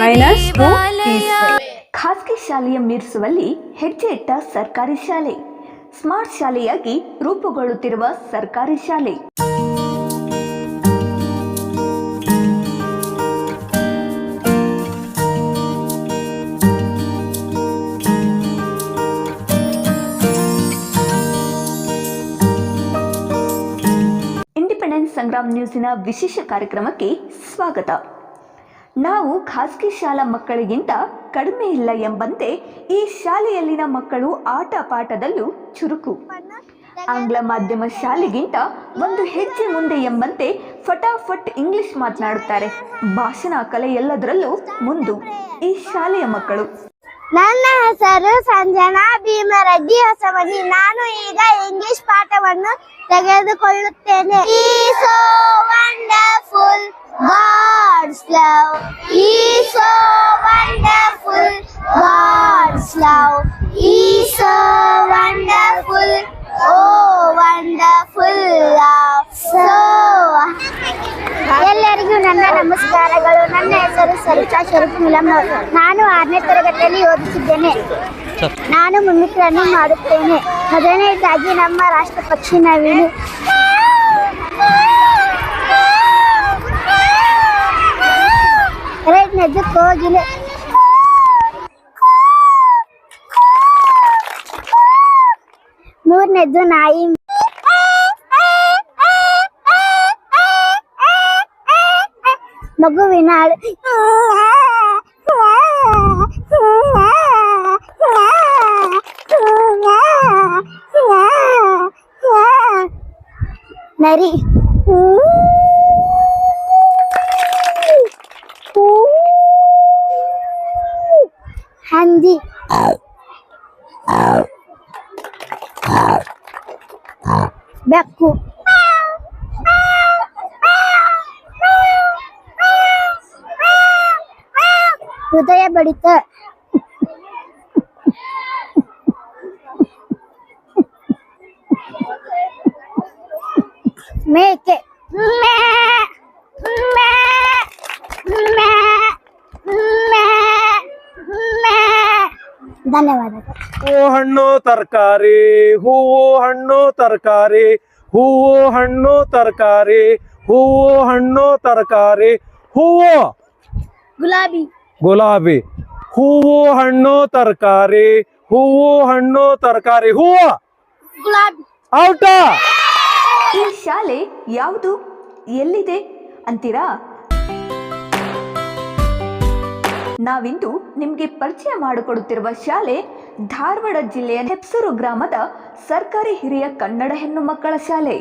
Minus two ಖಾಸಗಿ ಶಾಲೆಯ ಮೀರಿಸುವಲ್ಲಿ ಹೆಜ್ಜೆ ಇಟ್ಟ ಸರ್ಕಾರಿ ಶಾಲೆ. ಸ್ಮಾರ್ಟ್ ಶಾಲೆಯಾಗಿ ರೂಪುಗೊಳ್ಳುತ್ತಿರುವ ಸರ್ಕಾರಿ ಶಾಲೆ. ಸಂಗ್ರಾಮ್ ನ್ಯೂಸಿನ ವಿಶೇಷ ಕಾರ್ಯಕ್ರಮಕ್ಕೆ ಸ್ವಾಗತ. ನಾವು ಖಾಸಗಿ ಶಾಲಾ ಮಕ್ಕಳಿಗಿಂತ ಕಡಿಮೆ ಇಲ್ಲ ಎಂಬಂತೆ ಈ ಶಾಲೆಯಲ್ಲಿನ ಮಕ್ಕಳು ಆಟ ಪಾಠದಲ್ಲೂ ಚುರುಕು. ಆಂಗ್ಲ ಮಾಧ್ಯಮ ಶಾಲೆಗಿಂತ ಒಂದು ಹೆಜ್ಜೆ ಮುಂದೆ ಎಂಬಂತೆ ಫಟಾಫಟ್ ಇಂಗ್ಲಿಷ್ ಮಾತನಾಡುತ್ತಾರೆ. ಭಾಷಣ ಕಲೆ ಎಲ್ಲದರಲ್ಲೂ ಮುಂದು. ಈ ಶಾಲೆಯ ಮಕ್ಕಳು ನನ್ನ ಹೆಸರು ಸಂಜನಾ ಭೀಮರೆಡ್ಡಿ ಹೊಸಮನಿ ನಾನು ಈಗ ಇಂಗ್ಲಿಷ್ ಪಾಠವನ್ನು ತೆಗೆದುಕೊಳ್ಳುತ್ತೇನೆ. ಸೋ ವಂಡರ್ಫುಲ್ ಗಾಡ್ಸ್ ಲವ್ ಈ ಸೋ ವಂಡರ್ಫುಲ್ ಗಾಡ್ಸ್ ಲವ್ ಈ so wonderful oh wonderful love so ಎಲ್ಲರಿಗೂ ನನ್ನ ನಮಸ್ಕಾರಗಳು. ನನ್ನ ಹೆಸರು ಸರಿತಾ ಶರತ್ ಮುಲಂ ನಾನು ಆರನೇ ತರಗತಿಯಲ್ಲಿ ಓದುತ್ತಿದ್ದೇನೆ. ನಾನು ಮುಮ್ಮಿಕ್ರನ್ನು ಮಾಡುತ್ತೇನೆ. ಮೊದಲನೇದಾಗಿ ನಮ್ಮ ರಾಷ್ಟ್ರ ಪಕ್ಷಿ ನವಿಲು ಎರಡನೇದು ಕೋಗಿಲೆ. ಮೂರನೇದು ನಾಯಿ ಮಗುವಿನ ಅಳು. ನರಿ ಮೇಕೆ ಮ್ಯಾ, ಮ್ಯಾ, ಮ್ಯಾ, ಮ್ಯಾ, ಮ್ಯಾ. ಧನ್ಯವಾದಗಳು ಹೂವು ಹಣ್ಣು ತರಕಾರಿ ಹೂವು ಹಣ್ಣು ತರಕಾರಿ ಹೂವು ಹಣ್ಣು ತರಕಾರಿ ಹೂವು ಹಣ್ಣು ತರಕಾರಿ ಹೂವು ಗುಲಾಬಿ ಗುಲಾಬಿ ಹೂವು ಹಣ್ಣು ತರಕಾರಿ ಹೂವು ಹಣ್ಣು ತರಕಾರಿ ಹೂವು ಗುಲಾಬಿ ಔಟ ಈ ಶಾಲೆ ಯಾವುದು ಎಲ್ಲಿದೆ ಅಂತೀರಾ ನಾವಿಂದು ನಿಮಗೆ ಪರಿಚಯ ಮಾಡಿಕೊಡುತ್ತಿರುವ ಶಾಲೆ ಧಾರವಾಡ ಜಿಲ್ಲೆಯ ಹೆಪ್ಸೂರು ಗ್ರಾಮದ ಸರ್ಕಾರಿ ಹಿರಿಯ ಕನ್ನಡ ಹೆಣ್ಣು ಮಕ್ಕಳ ಶಾಲೆ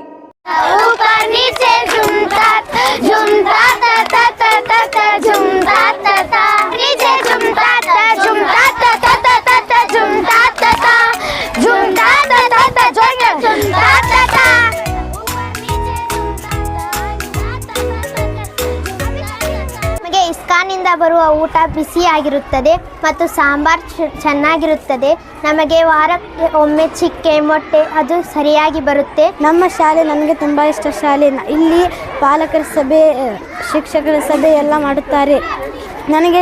ಬಿಸಿಯಾಗಿರುತ್ತದೆ ಮತ್ತು ಸಾಂಬಾರ್ ಚೆನ್ನಾಗಿರುತ್ತದೆ. ನಮಗೆ ವಾರಕ್ಕೆ ಒಮ್ಮೆ ಚಿಕ್ಕೆ, ಮೊಟ್ಟೆ ಅದು ಸರಿಯಾಗಿ ಬರುತ್ತೆ. ನಮ್ಮ ಶಾಲೆ ನನಗೆ ತುಂಬ ಇಷ್ಟ ಶಾಲೆ. ಇಲ್ಲಿ ಪಾಲಕರ ಸಭೆ, ಶಿಕ್ಷಕರ ಸಭೆ ಎಲ್ಲ ಮಾಡುತ್ತಾರೆ. ನನಗೆ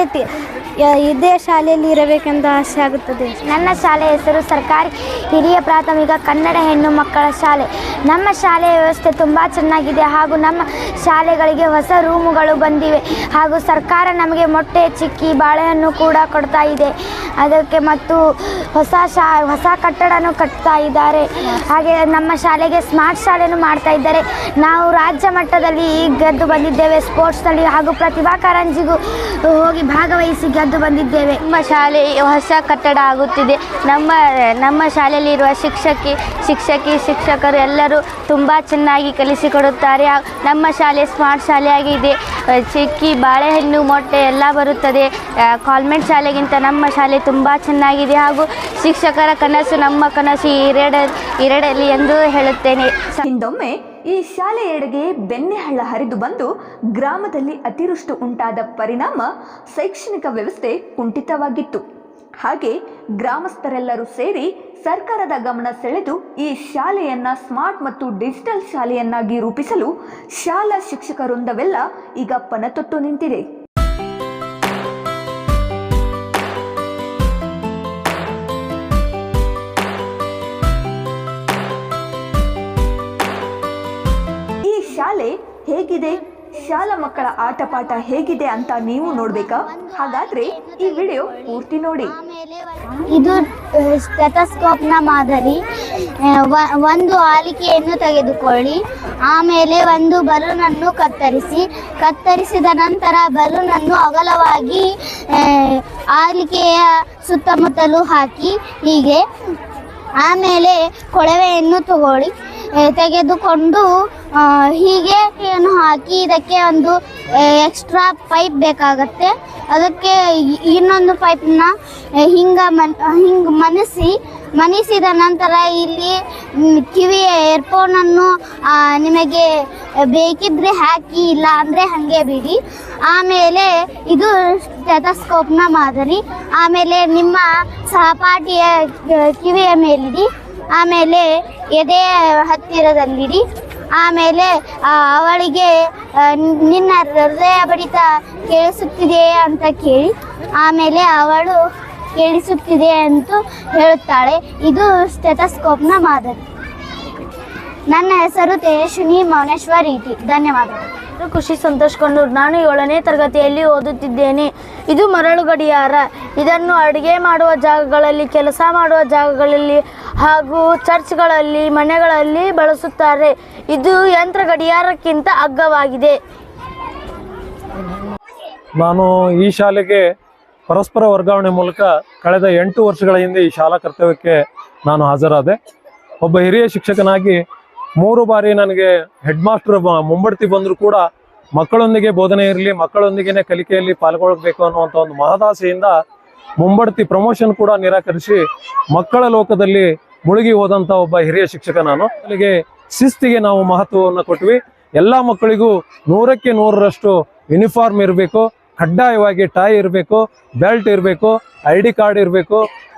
ಇದೇ ಶಾಲೆಯಲ್ಲಿ ಇರಬೇಕೆಂದು ಆಸೆ ಆಗುತ್ತದೆ. ನನ್ನ ಶಾಲೆ ಹೆಸರು ಸರ್ಕಾರಿ ಹಿರಿಯ ಪ್ರಾಥಮಿಕ ಕನ್ನಡ ಹೆಣ್ಣು ಮಕ್ಕಳ ಶಾಲೆ. ನಮ್ಮ ಶಾಲೆಯ ವ್ಯವಸ್ಥೆ ತುಂಬ ಚೆನ್ನಾಗಿದೆ ಹಾಗೂ ನಮ್ಮ ಶಾಲೆಗಳಿಗೆ ಹೊಸ ರೂಮುಗಳು ಬಂದಿವೆ ಹಾಗೂ ಸರ್ಕಾರ ನಮಗೆ ಮೊಟ್ಟೆ ಚಿಕ್ಕಿ, ಬಾಳೆಹಣ್ಣು ಕೂಡ ಕೊಡ್ತಾ ಇದೆ. ಅದಕ್ಕೆ ಮತ್ತು ಹೊಸ ಶಾ, ಹೊಸ ಕಟ್ಟಡನೂ ಕಟ್ತಾ ಇದ್ದಾರೆ. ಹಾಗೆ ನಮ್ಮ ಶಾಲೆಗೆ ಸ್ಮಾರ್ಟ್ ಶಾಲೆನೂ ಮಾಡ್ತಾ ಇದ್ದಾರೆ. ನಾವು ರಾಜ್ಯ ಮಟ್ಟದಲ್ಲಿ ಗೆದ್ದು ಬಂದಿದ್ದೇವೆ. ಸ್ಪೋರ್ಟ್ಸ್ನಲ್ಲಿ ಹಾಗೂ ಪ್ರತಿಭಾ ಕಾರಂಜಿಗೂ ಹೋಗಿ ಭಾಗವಹಿಸಿ ಗೆದ್ದು ಬಂದಿದ್ದೇವೆ. ನಮ್ಮ ಶಾಲೆ ಹೊಸ ಕಟ್ಟಡ ಆಗುತ್ತಿದೆ. ನಮ್ಮ ನಮ್ಮ ಶಾಲೆಯಲ್ಲಿರುವ ಶಿಕ್ಷಕಿ ಶಿಕ್ಷಕಿ, ಶಿಕ್ಷಕರು ಎಲ್ಲರೂ ತುಂಬ ಚೆನ್ನಾಗಿ ಕಲಿಸಿಕೊಡುತ್ತಾರೆ. ನಮ್ಮ ಶಾಲೆ ಸ್ಮಾರ್ಟ್ ಶಾಲೆಯಾಗಿದೆ. ಚಿಕ್ಕಿ, ಬಾಳೆಹಣ್ಣು, ಮೊಟ್ಟೆ ಎಲ್ಲ ಬರುತ್ತದೆ. ಕಾಲ್ಮೆಂಟ್ ಶಾಲೆಗಿಂತ ನಮ್ಮ ಶಾಲೆ ತುಂಬ ಚೆನ್ನಾಗಿದೆ ಹಾಗೂ ಶಿಕ್ಷಕರ ಕನಸು ನಮ್ಮ ಕನಸು ಎರಡ ಈರೇಡಲಿ ಎಂದು ಹೇಳುತ್ತೇನೆ. ಹಿಂದೊಮ್ಮೆ ಈ ಶಾಲೆಯೆಡೆಗೆ ಬೆನ್ನೆಹಳ್ಳ ಹರಿದು ಬಂದು ಗ್ರಾಮದಲ್ಲಿ ಅತಿವೃಷ್ಟಿ ಉಂಟಾದ ಪರಿಣಾಮ ಶೈಕ್ಷಣಿಕ ವ್ಯವಸ್ಥೆ ಕುಂಠಿತವಾಗಿತ್ತು. ಹಾಗೆ ಗ್ರಾಮಸ್ಥರೆಲ್ಲರೂ ಸೇರಿ ಸರ್ಕಾರದ ಗಮನ ಸೆಳೆದು ಈ ಶಾಲೆಯನ್ನು ಸ್ಮಾರ್ಟ್ ಮತ್ತು ಡಿಜಿಟಲ್ ಶಾಲೆಯನ್ನಾಗಿ ರೂಪಿಸಲು ಶಾಲಾ ಶಿಕ್ಷಕರೊಂದವೆಲ್ಲ ಈಗ ಪಣತೊಟ್ಟು ನಿಂತಿದೆ. ಈ ಶಾಲೆ ಹೇಗಿದೆ? ಶಾಲಾ ಮಕ್ಕಳ ಆಟ ಪಾಠ ಹೇಗಿದೆ ಅಂತ ನೀವು ನೋಡ್ಬೇಕಾ? ಹಾಗಾದ್ರೆ ಈ ವಿಡಿಯೋ ಪೂರ್ತಿ ನೋಡಿ. ಇದು ಸ್ಟೆಥಸ್ಕೋಪ್ನ ಮಾದರಿ. ಒಂದು ಆಲಿಕೆಯನ್ನು ತೆಗೆದುಕೊಳ್ಳಿ. ಆಮೇಲೆ ಒಂದು ಬಲೂನನ್ನು ಕತ್ತರಿಸಿ. ಕತ್ತರಿಸಿದ ನಂತರ ಬಲೂನನ್ನು ಅಗಲವಾಗಿ ಆಲಿಕೆಯ ಸುತ್ತಮುತ್ತಲು ಹಾಕಿ. ಹೀಗೆ ಆಮೇಲೆ ಕೊಳವೆಯನ್ನು ತಗೊಳ್ಳಿ ತೆಗೆದುಕೊಂಡು ಹೀಗೆ ಏನು ಹಾಕಿ ಇದಕ್ಕೆ ಒಂದು ಎಕ್ಸ್ಟ್ರಾ ಪೈಪ್ ಬೇಕಾಗತ್ತೆ. ಅದಕ್ಕೆ ಇನ್ನೊಂದು ಪೈಪ್ನ ಹಿಂಗ ಮನ್, ಹಿಂಗೆ ಮನಸಿ ಮನಿಸಿದ ನಂತರ ಇಲ್ಲಿ ಕಿವಿಯ ಕಿವಿಯ ಏರ್ಫೋನನ್ನು ನಿಮಗೆ ಬೇಕಿದ್ರೆ ಹಾಕಿ, ಇಲ್ಲ ಅಂದರೆ ಹಾಗೆ ಬಿಡಿ. ಆಮೇಲೆ ಇದು ಸ್ಟೆಥಸ್ಕೋಪ್ನ ಮಾದರಿ. ಆಮೇಲೆ ನಿಮ್ಮ ಸಹಪಾಠಿಯ ಕಿವಿಯ ಮೇಲಿಡಿ. ಆಮೇಲೆ ಎದೆಯ ಹತ್ತಿರದಲ್ಲಿಡಿ. ಆಮೇಲೆ ಅವಳಿಗೆ ನಿನ್ನ ಹೃದಯ ಬಡಿತ ಕೇಳಿಸುತ್ತಿದೆಯೇ ಅಂತ ಕೇಳಿ. ಆಮೇಲೆ ಅವಳು ಕೇಳಿಸುತ್ತಿದೆ ಅಂತ ಹೇಳುತ್ತಾಳೆ. ಇದು ಸ್ಟೆಥಸ್ಕೋಪ್ನ ಮಾದರಿ. ನನ್ನ ಹೆಸರು ತೇಜಸ್ವಿನಿ ಮೌನೇಶ್ವರ್ ಇಟಿ ಧನ್ಯವಾದ. ಖುಷಿ ಸಂತೋಷಕೊಂಡು ನಾನು ಏಳನೇ ತರಗತಿಯಲ್ಲಿ ಓದುತ್ತಿದ್ದೇನೆ. ಇದು ಮರಳು ಗಡಿಯಾರ. ಇದನ್ನು ಅಡುಗೆ ಮಾಡುವ ಜಾಗಗಳಲ್ಲಿ ಕೆಲಸ ಮಾಡುವ ಜಾಗಗಳಲ್ಲಿ ಹಾಗೂ ಚರ್ಚ್ಗಳಲ್ಲಿ ಮನೆಗಳಲ್ಲಿ ಬಳಸುತ್ತಾರೆ. ಇದು ಯಂತ್ರ ಗಡಿಯಾರಕ್ಕಿಂತ ಅಗ್ಗವಾಗಿದೆ. ನಾನು ಈ ಶಾಲೆಗೆ ಪರಸ್ಪರ ವರ್ಗಾವಣೆ ಮೂಲಕ ಕಳೆದ ಎಂಟು ವರ್ಷಗಳ ಹಿಂದೆ ಈ ಶಾಲಾ ಕರ್ತವ್ಯಕ್ಕೆ ನಾನು ಹಾಜರಾದೆ. ಒಬ್ಬ ಹಿರಿಯ ಶಿಕ್ಷಕನಾಗಿ ಮೂರು ಬಾರಿ ನನಗೆ ಹೆಡ್ ಮಾಸ್ಟರ್ ಮುಂಬಡ್ತಿ ಬಂದರೂ ಕೂಡ ಮಕ್ಕಳೊಂದಿಗೆ ಬೋಧನೆ ಇರಲಿ ಮಕ್ಕಳೊಂದಿಗೆ ಕಲಿಕೆಯಲ್ಲಿ ಪಾಲ್ಗೊಳ್ಳಬೇಕು ಅನ್ನುವಂಥ ಒಂದು ಮಹದಾಸೆಯಿಂದ ಮುಂಬಡ್ತಿ ಪ್ರಮೋಷನ್ ಕೂಡ ನಿರಾಕರಿಸಿ ಮಕ್ಕಳ ಲೋಕದಲ್ಲಿ ಮುಳುಗಿ ಹೋದಂಥ ಒಬ್ಬ ಹಿರಿಯ ಶಿಕ್ಷಕ ನಾನು. ಅಲ್ಲಿಗೆ ಶಿಸ್ತಿಗೆ ನಾವು ಮಹತ್ವವನ್ನು ಕೊಟ್ವಿ. ಎಲ್ಲ ಮಕ್ಕಳಿಗೂ ನೂರಕ್ಕೆ ನೂರರಷ್ಟು ಯೂನಿಫಾರ್ಮ್ ಇರಬೇಕು. ಕಡ್ಡಾಯವಾಗಿ ಟೈ ಇರಬೇಕು ಬೆಲ್ಟ್ ಇರಬೇಕು ಐ ಡಿ ಕಾರ್ಡ್ ಇರಬೇಕು,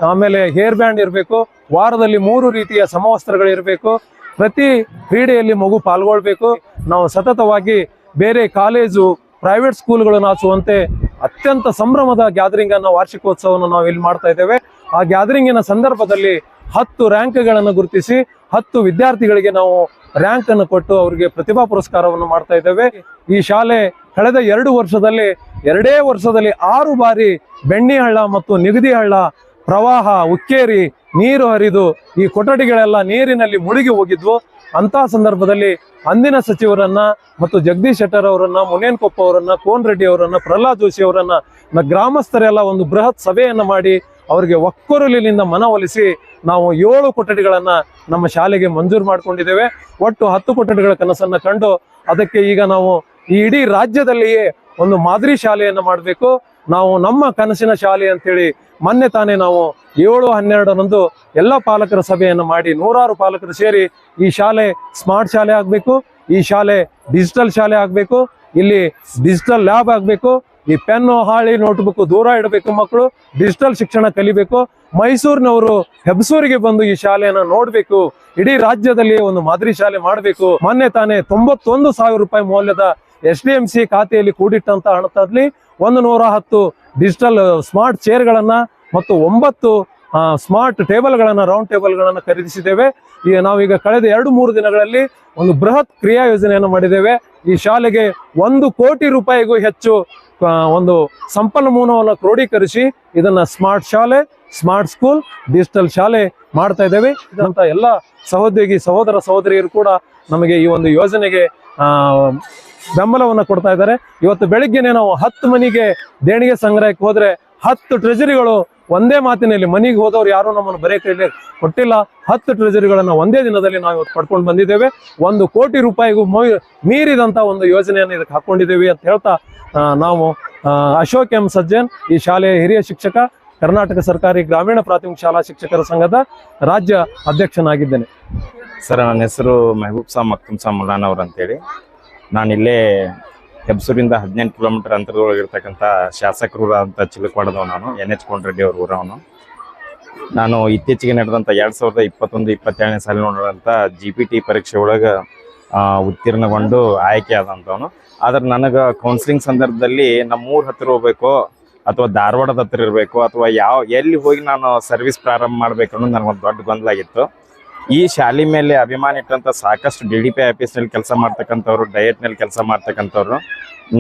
ಆಮೇಲೆ ಹೇರ್ ಬ್ಯಾಂಡ್ ಇರಬೇಕು, ವಾರದಲ್ಲಿ ಮೂರು ರೀತಿಯ ಸಮವಸ್ತ್ರಗಳಿರಬೇಕು ಪ್ರತಿ ಕ್ರೀಡೆಯಲ್ಲಿ ಮಗು ಪಾಲ್ಗೊಳ್ಬೇಕು. ನಾವು ಸತತವಾಗಿ ಬೇರೆ ಕಾಲೇಜು ಪ್ರೈವೇಟ್ ಸ್ಕೂಲ್ಗಳು ನಾಚುವಂತೆ ಅತ್ಯಂತ ಸಂಭ್ರಮದ ಗ್ಯಾದರಿಂಗ್ ಅನ್ನು ವಾರ್ಷಿಕೋತ್ಸವವನ್ನು ನಾವು ಇಲ್ಲಿ ಮಾಡ್ತಾ ಇದ್ದೇವೆ. ಆ ಗ್ಯಾದರಿಂಗಿನ ಸಂದರ್ಭದಲ್ಲಿ ಹತ್ತು ರ್ಯಾಂಕ್ಗಳನ್ನು ಗುರುತಿಸಿ, ಹತ್ತು ವಿದ್ಯಾರ್ಥಿಗಳಿಗೆ ನಾವು ರ್ಯಾಂಕ್ ಅನ್ನು ಕೊಟ್ಟು ಅವರಿಗೆ ಪ್ರತಿಭಾ ಪುರಸ್ಕಾರವನ್ನು ಮಾಡ್ತಾ ಇದ್ದೇವೆ. ಈ ಶಾಲೆ ಕಳೆದ ಎರಡು ವರ್ಷದಲ್ಲಿ, ಎರಡೇ ವರ್ಷದಲ್ಲಿ ಆರು ಬಾರಿ ಬೆಣ್ಣಿಹಳ್ಳ ಮತ್ತು ನಿಗದಿ ಹಳ್ಳ, ಪ್ರವಾಹ, ಉಕ್ಕೇರಿ, ನೀರು ಹರಿದು ಈ ಕೊಠಡಿಗಳೆಲ್ಲ ನೀರಿನಲ್ಲಿ ಮುಳುಗಿ ಹೋಗಿದ್ವು. ಅಂತ ಸಂದರ್ಭದಲ್ಲಿ ಅಂದಿನ ಸಚಿವರನ್ನ ಮತ್ತು ಜಗದೀಶ್ ಶೆಟ್ಟರ್ ಅವರನ್ನ ಮುನೇನ್ಕೊಪ್ಪ ಅವರನ್ನ, ಕೋನ್ ರೆಡ್ಡಿ ಅವರನ್ನ, ಪ್ರಹ್ಲಾದ್ ಜೋಶಿ ಅವರನ್ನ ಗ್ರಾಮಸ್ಥರೆಲ್ಲ ಒಂದು ಬೃಹತ್ ಸಭೆಯನ್ನ ಮಾಡಿ ಅವರಿಗೆ ಒಕ್ಕೊರಲಿನಿಂದ ಮನವೊಲಿಸಿ ನಾವು ಏಳು ಕೊಠಡಿಗಳನ್ನ ನಮ್ಮ ಶಾಲೆಗೆ ಮಂಜೂರು ಮಾಡಿಕೊಂಡಿದ್ದೇವೆ. ಒಟ್ಟು ಹತ್ತು ಕೊಠಡಿಗಳ ಕನಸನ್ನ ಕಂಡು ಅದಕ್ಕೆ ಈಗ ನಾವು ಈ ಇಡೀ ರಾಜ್ಯದಲ್ಲಿಯೇ ಒಂದು ಮಾದರಿ ಶಾಲೆಯನ್ನು ಮಾಡಬೇಕು. ನಾವು ನಮ್ಮ ಕನಸಿನ ಶಾಲೆ ಅಂತೇಳಿ ಮೊನ್ನೆ ತಾನೇ ನಾವು ಏಳು ಹನ್ನೆರಡರಂದು ಎಲ್ಲ ಪಾಲಕರ ಸಭೆಯನ್ನು ಮಾಡಿ ನೂರಾರು ಪಾಲಕರು ಸೇರಿ ಈ ಶಾಲೆ ಸ್ಮಾರ್ಟ್ ಶಾಲೆ ಆಗಬೇಕು. ಈ ಶಾಲೆ ಡಿಜಿಟಲ್ ಶಾಲೆ ಆಗಬೇಕು. ಇಲ್ಲಿ ಡಿಜಿಟಲ್ ಲ್ಯಾಬ್ ಆಗಬೇಕು. ಈ ಪೆನ್ನು, ಹಾಳಿ, ನೋಟ್ಬುಕ್ ದೂರ ಇಡಬೇಕು ಮಕ್ಕಳು. ಡಿಜಿಟಲ್ ಶಿಕ್ಷಣ ಕಲಿಬೇಕು. ಮೈಸೂರಿನವರು ಹೆಬ್ಸೂರಿಗೆ ಬಂದು ಈ ಶಾಲೆಯನ್ನು ನೋಡಬೇಕು. ಇಡೀ ರಾಜ್ಯದಲ್ಲಿ ಒಂದು ಮಾದರಿ ಶಾಲೆ ಮಾಡಬೇಕು. ಮೊನ್ನೆ ತಾನೇ ತೊಂಬತ್ತೊಂದು ಸಾವಿರ ರೂಪಾಯಿ ಮೌಲ್ಯದ ಎಸ್ ಡಿ ಎಂ ಸಿ ಖಾತೆಯಲ್ಲಿ ಕೂಡಿಟ್ಟಂತ ಹಣದಲ್ಲಿ ಒಂದು ನೂರ ಹತ್ತು ಡಿಜಿಟಲ್ ಸ್ಮಾರ್ಟ್ ಚೇರ್ಗಳನ್ನ ಮತ್ತು ಒಂಬತ್ತು ಸ್ಮಾರ್ಟ್ ಟೇಬಲ್ಗಳನ್ನು, ರೌಂಡ್ ಟೇಬಲ್ಗಳನ್ನು ಖರೀದಿಸಿದ್ದೇವೆ. ಈಗ ನಾವೀಗ ಕಳೆದ ಎರಡು ಮೂರು ದಿನಗಳಲ್ಲಿ ಒಂದು ಬೃಹತ್ ಕ್ರಿಯಾ ಯೋಜನೆಯನ್ನು ಮಾಡಿದ್ದೇವೆ. ಈ ಶಾಲೆಗೆ ಒಂದು ಕೋಟಿ ರೂಪಾಯಿಗೂ ಹೆಚ್ಚು ಒಂದು ಸಂಪನ್ಮೂಲವನ್ನು ಕ್ರೋಢೀಕರಿಸಿ ಇದನ್ನ ಸ್ಮಾರ್ಟ್ ಶಾಲೆ, ಸ್ಮಾರ್ಟ್ ಸ್ಕೂಲ್, ಡಿಜಿಟಲ್ ಶಾಲೆ ಮಾಡ್ತಾ ಇದ್ದೇವೆ. ಇದಂತ ಎಲ್ಲ ಸಹೋದ್ಯೋಗಿ ಸಹೋದರ ಸಹೋದರಿಯರು ಕೂಡ ನಮಗೆ ಈ ಒಂದು ಯೋಜನೆಗೆ ಬೆಂಬಲವನ್ನು ಕೊಡ್ತಾ ಇದ್ದಾರೆ. ಇವತ್ತು ಬೆಳಿಗ್ಗೆನೆ ನಾವು ಹತ್ತು ಮನೆಗೆ ದೇಣಿಗೆ ಸಂಗ್ರಹಕ್ಕೆ ಹೋದ್ರೆ ಹತ್ತು ಟ್ರೆಜರಿಗಳು ಒಂದೇ ಮಾತಿನಲ್ಲಿ ಮನೆಗೆ ಹೋದವ್ರು ಯಾರು ನಮ್ಮನ್ನು ಬರೆಯ ಕೊಟ್ಟಿಲ್ಲ. ಹತ್ತು ಟ್ರೆಜರಿಗಳನ್ನ ಒಂದೇ ದಿನದಲ್ಲಿ ನಾವು ಇವತ್ತು ಪಡ್ಕೊಂಡು ಬಂದಿದ್ದೇವೆ. ಒಂದು ಕೋಟಿ ರೂಪಾಯಿಗೂ ಮೀರಿದಂತ ಒಂದು ಯೋಜನೆಯನ್ನು ಇದಕ್ಕೆ ಹಾಕೊಂಡಿದ್ದೇವೆ ಅಂತ ಹೇಳ್ತಾ ನಾವು ಅಶೋಕ್ ಎಂ ಸಜ್ಜನ್, ಈ ಶಾಲೆಯ ಹಿರಿಯ ಶಿಕ್ಷಕ, ಕರ್ನಾಟಕ ಸರ್ಕಾರಿ ಗ್ರಾಮೀಣ ಪ್ರಾಥಮಿಕ ಶಾಲಾ ಶಿಕ್ಷಕರ ಸಂಘದ ರಾಜ್ಯ ಅಧ್ಯಕ್ಷನಾಗಿದ್ದೇನೆ. ಸರ್, ನನ್ನ ಹೆಸರು ಮೆಹಬೂಬ್ ಸಾ ಮಕ್ತುಮ್ ಸಾ ಮುಲಾನ್ ಅವ್ರು ಅಂತೇಳಿ. ನಾನಿಲ್ಲೇ ಹೆಬ್ಸೂರಿಂದ ಹದಿನೆಂಟು ಕಿಲೋಮೀಟರ್ ಅಂತರದೊಳಗಿರ್ತಕ್ಕಂಥ ಅಂತ ಚಿಲಕವಾಡದವ ನಾನು, ಎನ್ ಎಚ್ ರೆಡ್ಡಿ ಅವ್ರ ಊರವನು. ನಾನು ಇತ್ತೀಚೆಗೆ ನಡೆದಂಥ ಎರಡು ಸಾವಿರದ ಇಪ್ಪತ್ತೊಂದು, ಇಪ್ಪತ್ತೇಳನೇ ಸಾಲಿನ ನೋಡಿದಂಥ ಜಿ ಪಿ ಟಿ ಪರೀಕ್ಷೆ ಒಳಗೆ ಉತ್ತೀರ್ಣಗೊಂಡು ಆಯ್ಕೆ ಆದಂಥವನು. ಆದ್ರೆ ನನಗೆ ಕೌನ್ಸಿಲಿಂಗ್ ಸಂದರ್ಭದಲ್ಲಿ ನಮ್ಮೂರ ಹತ್ತಿರ ಹೋಗ್ಬೇಕು, ಅಥವಾ ಧಾರವಾಡದ ಹತ್ತಿರ ಇರಬೇಕು, ಅಥವಾ ಯಾವ, ಎಲ್ಲಿ ಹೋಗಿ ನಾನು ಸರ್ವಿಸ್ ಪ್ರಾರಂಭ ಮಾಡಬೇಕು ಅನ್ನೋದು ನನಗೊಂದು ದೊಡ್ಡ ಗೊಂದಲ ಆಗಿತ್ತು. ಈ ಶಾಲೆ ಮೇಲೆ ಅಭಿಮಾನ ಇಟ್ಟಂತ ಸಾಕಷ್ಟು ಡಿ ಡಿ ಪಿ ಆಫೀಸ್ನಲ್ಲಿ ಕೆಲಸ ಮಾಡ್ತಕ್ಕಂಥವ್ರು ಡಯಟ್ನಲ್ಲಿ ಕೆಲಸ ಮಾಡ್ತಕ್ಕಂಥವ್ರು,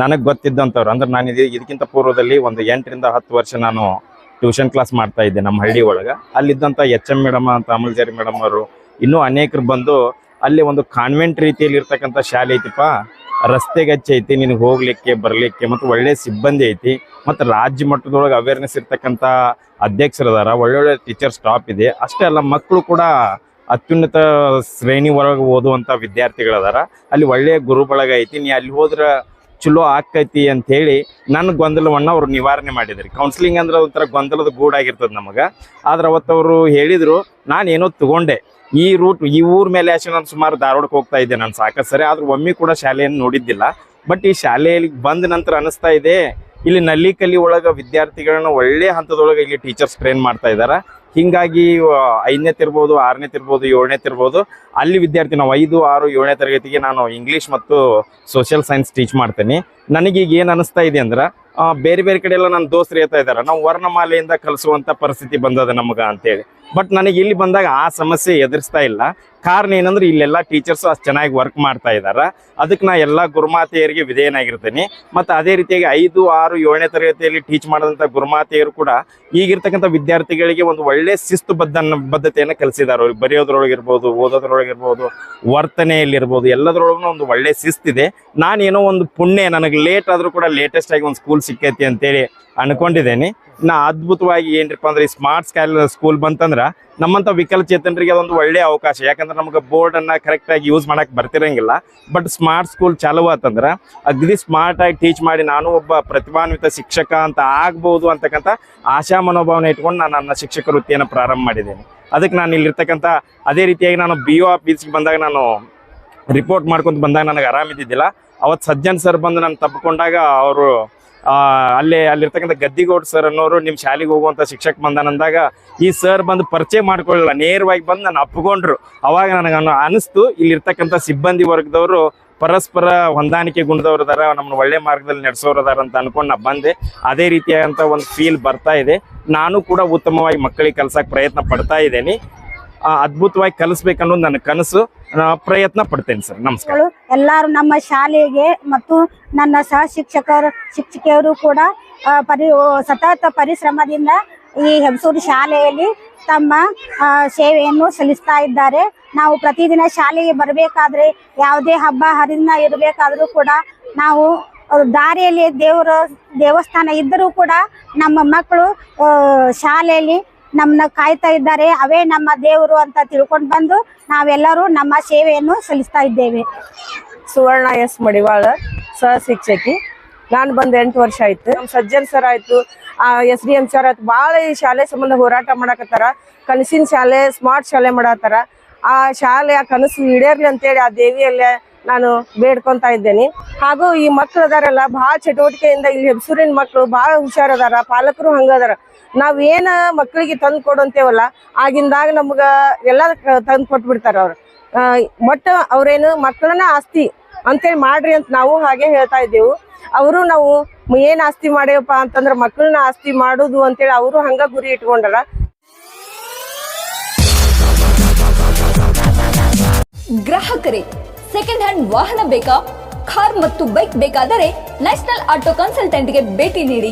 ನನಗೆ ಗೊತ್ತಿದ್ದಂಥವ್ರು, ಅಂದ್ರೆ ನಾನು ಇದು ಇದಕ್ಕಿಂತ ಪೂರ್ವದಲ್ಲಿ ಒಂದು ಎಂಟರಿಂದ ಹತ್ತು ವರ್ಷ ನಾನು ಟ್ಯೂಷನ್ ಕ್ಲಾಸ್ ಮಾಡ್ತಾ ಇದ್ದೆ ನಮ್ಮ ಹಳ್ಳಿ ಒಳಗೆ. ಅಲ್ಲಿದ್ದಂಥ ಎಚ್ ಎಂ ಮೇಡಮ್ ಅಂತ ಅಮಲ್ಜಾರಿ ಮೇಡಮ್ ಅವರು, ಇನ್ನೂ ಅನೇಕರು ಬಂದು ಅಲ್ಲಿ ಒಂದು ಕಾನ್ವೆಂಟ್ ರೀತಿಯಲ್ಲಿ ಇರ್ತಕ್ಕಂಥ ಶಾಲೆ ಐತಿಪ್ಪ. ರಸ್ತೆಗೆ ಹಚ್ಚಿ ಐತಿ, ನಿನಗೆ ಹೋಗ್ಲಿಕ್ಕೆ, ಬರಲಿಕ್ಕೆ, ಮತ್ತು ಒಳ್ಳೆ ಸಿಬ್ಬಂದಿ ಐತಿ, ಮತ್ತು ರಾಜ್ಯ ಮಟ್ಟದೊಳಗೆ ಅವೇರ್ನೆಸ್ ಇರ್ತಕ್ಕಂಥ ಅಧ್ಯಕ್ಷರದಾರ, ಒಳ್ಳೊಳ್ಳೆ ಟೀಚರ್ ಸ್ಟಾಪ್ ಇದೆ. ಅಷ್ಟೇ ಅಲ್ಲ ಮಕ್ಕಳು ಕೂಡ ಅತ್ಯುನ್ನತ ಶ್ರೇಣಿ ಒಳಗೆ ಓದುವಂಥ ವಿದ್ಯಾರ್ಥಿಗಳದಾರ. ಅಲ್ಲಿ ಒಳ್ಳೆಯ ಗುರು ಬಳಗ ಐತಿ ನೀ ಅಲ್ಲಿ ಹೋದ್ರೆ ಚಲೋ ಆಕೈತಿ ಅಂತ ಹೇಳಿ ನನ್ನ ಗೊಂದಲವನ್ನು ಅವ್ರು ನಿವಾರಣೆ ಮಾಡಿದ್ರಿ. ಕೌನ್ಸಿಲಿಂಗ್ ಅಂದ್ರೆ ಒಂಥರ ಗೊಂದಲದ ಗೂಡಾಗಿರ್ತದೆ ನಮಗೆ. ಆದ್ರೆ ಅವತ್ತು ಅವರು ಹೇಳಿದ್ರು, ನಾನು ಏನೋ ತಗೊಂಡೆ. ಈ ರೂಟ್ ಈ ಊರ್ ಮೇಲೆ ಆಚೆ ನಾನು ಸುಮಾರು ಧಾರವಾಡಕ್ಕೆ ಹೋಗ್ತಾ ಇದ್ದೆ ನಾನು, ಸಾಕಷ್ಟು ಸರಿ. ಆದ್ರೆ ಒಮ್ಮೆ ಕೂಡ ಶಾಲೆಯನ್ನು ನೋಡಿದ್ದಿಲ್ಲ. ಬಟ್ ಈ ಶಾಲೆಯಲ್ಲಿ ಬಂದ ನಂತರ ಅನಿಸ್ತಾ ಇದೆ. ಇಲ್ಲಿ ನಲ್ಲಿ ಕಲಿ ಒಳಗ ವಿದ್ಯಾರ್ಥಿಗಳನ್ನ ಒಳ್ಳೆ ಹಂತದೊಳಗೆ ಇಲ್ಲಿ ಟೀಚರ್ಸ್ ಟ್ರೈನ್ ಮಾಡ್ತಾ ಇದಾರ. ಹಿಂಗಾಗಿ ಐದನೇ ತಿರ್ಬೋದು, ಆರನೇ ತಿರ್ಬೋದು, ಏಳನೇ ತಿರ್ಬೋದು, ಅಲ್ಲಿ ವಿದ್ಯಾರ್ಥಿ ನಾವು ಐದು, ಆರು, ಏಳನೇ ತರಗತಿಗೆ ನಾನು ಇಂಗ್ಲೀಷ್ ಮತ್ತು ಸೋಷಿಯಲ್ ಸೈನ್ಸ್ ಟೀಚ್ ಮಾಡ್ತೇನೆ. ನನಗೀಗ ಏನು ಅನಿಸ್ತಾ ಇದೆ ಅಂದ್ರೆ ಬೇರೆ ಬೇರೆ ಕಡೆ ಎಲ್ಲ ನನ್ನ ದೋಸ್ತರು ಹೇಳ್ತಾ ಇದ್ದಾರೆ ನಾವು ವರ್ಣಮಾಲೆಯಿಂದ ಕಲಿಸುವಂಥ ಪರಿಸ್ಥಿತಿ ಬಂದದ ನಮಗೆ ಅಂತೇಳಿ. ಬಟ್ ನನಗೆ ಇಲ್ಲಿ ಬಂದಾಗ ಆ ಸಮಸ್ಯೆ ಎದುರಿಸ್ತಾ ಇಲ್ಲ. ಕಾರಣ ಏನಂದ್ರೆ ಇಲ್ಲೆಲ್ಲ ಟೀಚರ್ಸ್ ಅಷ್ಟು ಚೆನ್ನಾಗಿ ವರ್ಕ್ ಮಾಡ್ತಾ ಇದಾರ. ಅದಕ್ಕೆ ನಾ ಎಲ್ಲ ಗುರುಮಾತೆಯರಿಗೆ ವಿಧೇಯನಾಗಿರ್ತೀನಿ. ಮತ್ತು ಅದೇ ರೀತಿಯಾಗಿ ಐದು, ಆರು, ಏಳನೇ ತರಗತಿಯಲ್ಲಿ ಟೀಚ್ ಮಾಡಿದಂಥ ಗುರುಮಾತೆಯರು ಕೂಡ ಈಗಿರ್ತಕ್ಕಂಥ ವಿದ್ಯಾರ್ಥಿಗಳಿಗೆ ಒಂದು ಒಳ್ಳೆ ಶಿಸ್ತು ಬದ್ಧ ಬದ್ಧತೆಯನ್ನು ಕಲಿಸಿದ್ದಾರೆ ಅವ್ರಿಗೆ ಬರೆಯೋದ್ರೊಳಗಿರ್ಬೋದು ಓದೋದ್ರೊಳಗಿರ್ಬೋದು ವರ್ತನೆಯಲ್ಲಿರ್ಬೋದು ಎಲ್ಲದರೊಳಗೂ ಒಂದು ಒಳ್ಳೆ ಶಿಸ್ತಿದೆ. ನಾನೇನೋ ಒಂದು ಪುಣ್ಯ, ನನಗೆ ಲೇಟ್ ಆದರೂ ಕೂಡ ಲೇಟೆಸ್ಟ್ ಆಗಿ ಒಂದು ಸ್ಕೂಲ್ ಸಿಕ್ಕೈತಿ ಅಂತೇಳಿ ಅನ್ಕೊಂಡಿದ್ದೇನೆ. ನಾ ಅದ್ಭುತವಾಗಿ ಏನ್ರಪ್ಪ ಅಂದ್ರೆ ಈ ಸ್ಮಾರ್ಟ್ ಸ್ಕ್ಯಾಲ್ ಸ್ಕೂಲ್ ಬಂತಂದ್ರ ನಮ್ಮಂತ ವಿಕಲಚೇತನರಿಗೆ ಅದೊಂದು ಒಳ್ಳೆಯ ಅವಕಾಶ. ಯಾಕಂದ್ರೆ ನಮಗೆ ಬೋರ್ಡ್ ಕರೆಕ್ಟಾಗಿ ಯೂಸ್ ಮಾಡಕ್ ಬರ್ತಿರಂಗಿಲ್ಲ. ಬಟ್ ಸ್ಮಾರ್ಟ್ ಸ್ಕೂಲ್ ಚಾಲು ಆತಂದ್ರ ಸ್ಮಾರ್ಟ್ ಆಗಿ ಟೀಚ್ ಮಾಡಿ ನಾನು ಒಬ್ಬ ಪ್ರತಿಭಾನ್ವಿತ ಶಿಕ್ಷಕ ಅಂತ ಆಗ್ಬೋದು ಅಂತಕ್ಕಂಥ ಆಶಾ ಮನೋಭಾವನೆ ಇಟ್ಕೊಂಡು ನಾನು ನನ್ನ ಶಿಕ್ಷಕ ವೃತ್ತಿಯನ್ನು ಪ್ರಾರಂಭ ಮಾಡಿದ್ದೇನೆ. ಅದಕ್ಕೆ ನಾನು ಇಲ್ಲಿರ್ತಕ್ಕಂಥ ಅದೇ ರೀತಿಯಾಗಿ ನಾನು ಬಿ ಒ ಆಫೀಸ್ಗೆ ಬಂದಾಗ ನಾನು ರಿಪೋರ್ಟ್ ಮಾಡ್ಕೊಂತ ಬಂದಾಗ ನನಗೆ ಆರಾಮಿದ್ದಿದ್ದಿಲ್ಲ. ಅವತ್ತು ಸಜ್ಜನ್ ಸರ್ ಬಂದು ನಾನು ತಪ್ಪಿಕೊಂಡಾಗ ಅವರು ಅಲ್ಲೇ, ಅಲ್ಲಿರ್ತಕ್ಕಂಥ ಗದ್ದಿಗೌಡ್ ಸರ್ ಅನ್ನೋರು ನಿಮ್ಮ ಶಾಲೆಗೆ ಹೋಗುವಂಥ ಶಿಕ್ಷಕ ಬಂದಾನಂದಾಗ ಈ ಸರ್ ಬಂದು ಪರಿಚಯ ಮಾಡ್ಕೊಳ್ಳಿಲ್ಲ. ನೇರವಾಗಿ ಬಂದು ನಾನು ಅಪ್ಕೊಂಡ್ರು ಅವಾಗ ನನಗೆ ಅನಿಸ್ತು, ಇಲ್ಲಿರ್ತಕ್ಕಂಥ ಸಿಬ್ಬಂದಿ ವರ್ಗದವರು ಪರಸ್ಪರ ಹೊಂದಾಣಿಕೆ ಗುಣದವ್ರು ಅದಾರ ನಮ್ಮನ್ನ ಒಳ್ಳೆ ಮಾರ್ಗದಲ್ಲಿ ನಡೆಸೋರು ಅದಾರ ಅಂತ ಅನ್ಕೊಂಡು ನಾ ಬಂದೆ. ಅದೇ ರೀತಿಯಾದಂಥ ಒಂದು ಫೀಲ್ ಬರ್ತಾ ಇದೆ. ನಾನು ಕೂಡ ಉತ್ತಮವಾಗಿ ಮಕ್ಕಳಿಗೆ ಕಲ್ಸಕ್ಕೆ ಪ್ರಯತ್ನ ಪಡ್ತಾ ಇದ್ದೇನೆ. ಅದ್ಭುತವಾಗಿ ಕಲಿಸ್ಬೇಕನ್ನೋದು ನನ್ನ ಕನಸು. ಪ್ರಯತ್ನ ಪಡ್ತೇನೆ ಸರ್. ನಮಸ್ಕಾರ. ಎಲ್ಲರೂ ನಮ್ಮ ಶಾಲೆಗೆ ಮತ್ತು ನನ್ನ ಸಹ ಶಿಕ್ಷಕರು, ಶಿಕ್ಷಕಿಯರು ಕೂಡ ಪರಿ ಸತತ ಪರಿಶ್ರಮದಿಂದ ಈ ಹೆಬ್ಸೂರು ಶಾಲೆಯಲ್ಲಿ ತಮ್ಮ ಸೇವೆಯನ್ನು ಸಲ್ಲಿಸ್ತಾ ಇದ್ದಾರೆ. ನಾವು ಪ್ರತಿದಿನ ಶಾಲೆಗೆ ಬರಬೇಕಾದ್ರೆ ಯಾವುದೇ ಹಬ್ಬ, ಹರಿದಿನ ಇರಬೇಕಾದರೂ ಕೂಡ ನಾವು ದಾರಿಯಲ್ಲಿ ದೇವರ, ದೇವಸ್ಥಾನ ಇದ್ದರೂ ಕೂಡ ನಮ್ಮ ಮಕ್ಕಳು ಶಾಲೆಯಲ್ಲಿ ನಮ್ಮನ್ನ ಕಾಯ್ತಾ ಇದ್ದಾರೆ, ಅವೇ ನಮ್ಮ ದೇವರು ಅಂತ ತಿಳ್ಕೊಂಡು ಬಂದು ನಾವೆಲ್ಲರೂ ನಮ್ಮ ಸೇವೆಯನ್ನು ಸಲ್ಲಿಸ್ತಾ ಇದ್ದೇವೆ. ಸುವರ್ಣ ಎಸ್ ಮಡಿವಾಳ ಸಹ ಶಿಕ್ಷಕಿ ನಾನು ಬಂದು ಎಂಟು ವರ್ಷ ಆಯ್ತು. ನಮ್ಮ ಸಜ್ಜನ್ ಸರ್ ಆಯ್ತು ಎಸ್ ಡಿ ಎಂ ಸರ್ ಆಯ್ತು ಭಾಳ ಈ ಶಾಲೆ ಸಂಬಂಧ ಹೋರಾಟ ಮಾಡಕತ್ತಾರ. ಕನಸಿನ ಶಾಲೆ ಸ್ಮಾರ್ಟ್ ಶಾಲೆ ಮಾಡತ್ತಾರ. ಆ ಶಾಲೆ, ಆ ಕನಸು ಈಡೇರ್ಲಿ ಅಂತೇಳಿ ಆ ದೇವಿಯಲ್ಲೇ ನಾನು ಬೇಡ್ಕೊಂತ ಇದ್ದೇನೆ. ಹಾಗೂ ಈ ಮಕ್ಳು ಅದಾರಲ್ಲ ಭಾಳ ಚಟುವಟಿಕೆಯಿಂದ ಇಲ್ಲಿ ಹೆಸರಿನ ಮಕ್ಕಳು ಭಾಳ ಹುಷಾರದಾರ, ಪಾಲಕರು ಹಂಗದಾರ. ನಾವ್ ಏನ ಮಕ್ಕಳಿಗೆ ತಂದು ಕೊಡುವಂತೇವಲ್ಲ ಆಗಿಂದಾಗ ನಮ್ಗ ಎಲ್ಲ ತಂದು ಕೊಟ್ಬಿಡ್ತಾರ ಅವ್ರು. ಒಟ್ಟು ಅವರೇನು ಅವ್ರೇನು ಮಕ್ಕಳನ್ನ ಆಸ್ತಿ ಅಂತೇಳಿ ಮಾಡ್ರಿ ಅಂತ ನಾವು ಹಾಗೆ ಹೇಳ್ತಾ ಇದ್ದೇವು. ಅವರು ನಾವು ಏನ್ ಆಸ್ತಿ ಮಾಡೇವಪ್ಪ ಅಂತಂದ್ರ ಮಕ್ಕಳನ್ನ ಆಸ್ತಿ ಮಾಡುದು ಅಂತೇಳಿ ಅವರು ಹಂಗ ಗುರಿ ಇಟ್ಕೊಂಡಾರ. ಗ್ರಾಹಕರೇ ಸೆಕೆಂಡ್ ಹ್ಯಾಂಡ್ ವಾಹನ ಬೇಕಾ? ಕಾರ್ ಮತ್ತು ಬೈಕ್ ಬೇಕಾದರೆ ನ್ಯಾಷನಲ್ ಆಟೋ ಕನ್ಸಲ್ಟೆಂಟ್ಗೆ ಭೇಟಿ ನೀಡಿ.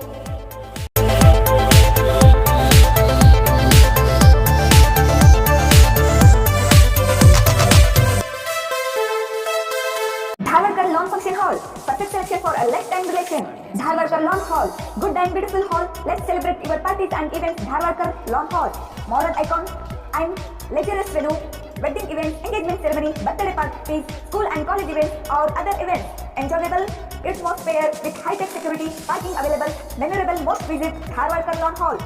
Uh, a lifetime relation. Dharwarkar Lawn Hall. Good and beautiful hall. Let's celebrate your parties and events. Dharwarkar Lawn Hall. Modern icon and luxurious venue. Wedding events, engagement ceremony, birthday parties, school and college events or other events. Enjoyable atmosphere with high-tech security, parking available. Memorable most visit Dharwarkar Lawn Hall.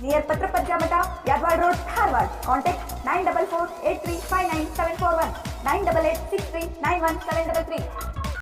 Near Patrapajja Mata, Yadwad Road, Dharwad. Contact 944 8359 741 988 63 91 733.